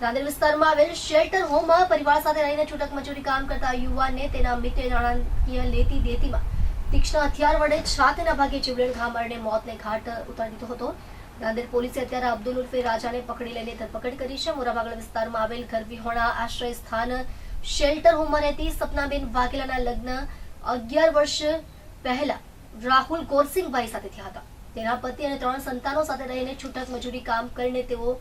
દાદર વિસ્તારમાં આવેલ શેલ્ટર હોમમાં પરિવાર સાથે રહીને છૂટક મજૂરી કામ કરતા યુવાનને તેના મિત્રે નાણાકીય લેતી દેતીમાં તીક્ષ્ણ હથિયાર વડે છાતીના ભાગે જીવલેણ ઘા મોતને ઘાટ ઉતારી દીધો હતો. દાદર પોલીસે અત્યારે અબ્દુલ ઉર્ફે રાજાને પકડી લઈને ધરપકડ કરી છે. મોરાબાગળ વિસ્તારમાં આવેલ ઘર વિહોણા આશ્રય સ્થાન શેલ્ટર હોમમાં રહેતી સપનાબેન વાઘેલાના લગ્ન અગિયાર વર્ષ પહેલા રાહુલ ગોરસિંગભાઈ સાથે થયા હતા. તેના પતિ અને ત્રણ સંતાનો સાથે રહીને છૂટક મજૂરી કામ કરીને તેઓ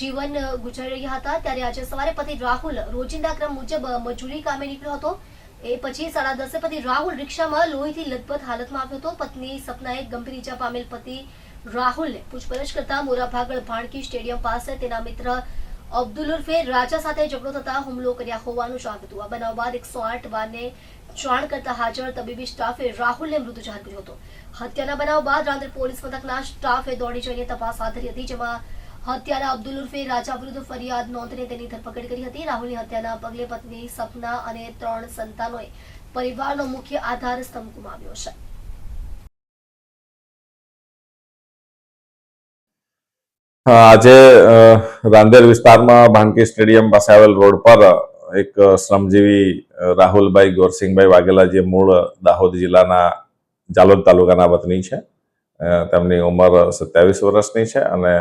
જીવન ગુજારી રહ્યા હતા. ત્યારે આજે સવારે પતિ રાહુલ રોજિંદા ક્રમ મુજબ મજૂરી કામે નીકળ્યો હતો. એ પછી સાડા દસે પતિ રાહુલ રિક્ષામાં લોહીથી લથપથ હાલતમાં આવ્યો હતો. પત્ની સપનાએ ગંભીર ઇજા પામેલ પતિ રાહુલને પૂછપરછ કરતા મોરાભાગળ ભાણકી સ્ટેડિયમ પાસે તેના મિત્ર અબ્દુલ ઉર્ફે રાજા સાથે ઝઘડો થતા હુમલો કર્યા હોવાનું જણાવ્યું હતું આ બનાવ બાદ એકસો આઠ વાને જાણ કરતા હાજર તબીબી સ્ટાફે રાહુલને મૃત જાહેર કર્યો હતો. હત્યાના બનાવ બાદ રાંદેર પોલીસ મથકના સ્ટાફે દોડી જઈને તપાસ હાથ ધરી હતી, જેમાં હત્યારા અબ્દુલ ઉર્ફે રાજા વિરુદ્ધ ફરિયાદ નોંધીને તેની ધરપકડ કરી હતી. રાહુલની હત્યાના પગલે પત્ની સપના અને ત્રણ સંતાનોએ પરિવારનો મુખ્ય આધાર સ્તંભ ગુમાવ્યો છે. આજે રાંદેર વિસ્તારમાં ભાનકી સ્ટેડિયમ પાસે આવેલ રોડ પર એક શ્રમજીવી રાહુલભાઈ ગોરસિંહભાઈ વાઘેલા જે મૂળ દાહોદ જિલ્લાના જાલોદ તાલુકાના વતની છે. તેમની ઉંમર સત્યાવીસ વર્ષની છે અને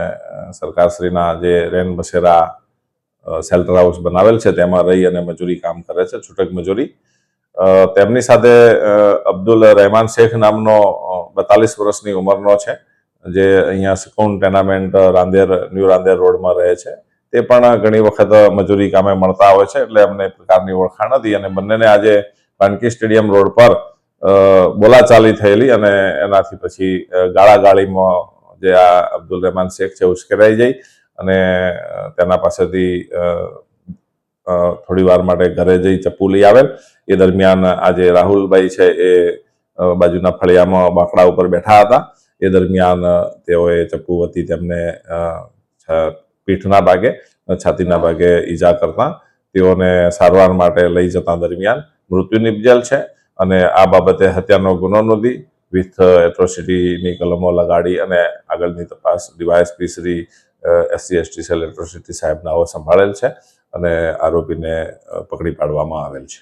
સરકારશ્રીના જે રેન બસેરા શેલ્ટર હાઉસ બનાવેલ છે, તેમાં રહી અને મજૂરી કામ કરે છે, છૂટક મજૂરી. તેમની સાથે અબ્દુલ રહેમાન શેખ નામનો બતાલીસ વર્ષની ઉંમરનો છે, જે અહીંયા સિકોન ટેનામેન્ટ, રાંદેર, ન્યૂ રાંદેર રોડમાં રહે છે. તે પણ ઘણી વખત મજૂરી કામે મળતા હોય છે, એટલે અમને પ્રકારની ઓળખાણ હતી અને બંનેને આજે પાનકી સ્ટેડિયમ રોડ પર બોલાચાલી થયેલી અને એનાથી પછી ગાળાગાળીમાં જે આ અબ્દુલ રહેમાન શેખ છે, ઉશ્કેરાઈ જઈ અને તેના પાસેથી થોડી વાર માટે ઘરે જઈ ચપ્પુ લઈ આવેલ. એ દરમિયાન આજે રાહુલભાઈ છે એ બાજુના ફળિયામાં બાંકડા ઉપર બેઠા હતા. એ દરમિયાન તેઓએ ચપ્પુ વતી તેમને પીઠના ભાગે છાતીના ભાગે ઈજા કરતા તેઓને સારવાર માટે લઈ જતા દરમિયાન મૃત્યુ નિપજેલ છે. અને આ બાબતે હત્યાનો ગુનો નોંધી વિથ એટ્રોસિટીની કલમો લગાડી અને આગળની તપાસ DySP Shri SC, ST cell atrocity સાહેબનાઓ સંભાળેલ છે અને આરોપીને પકડી પાડવામાં આવેલ છે.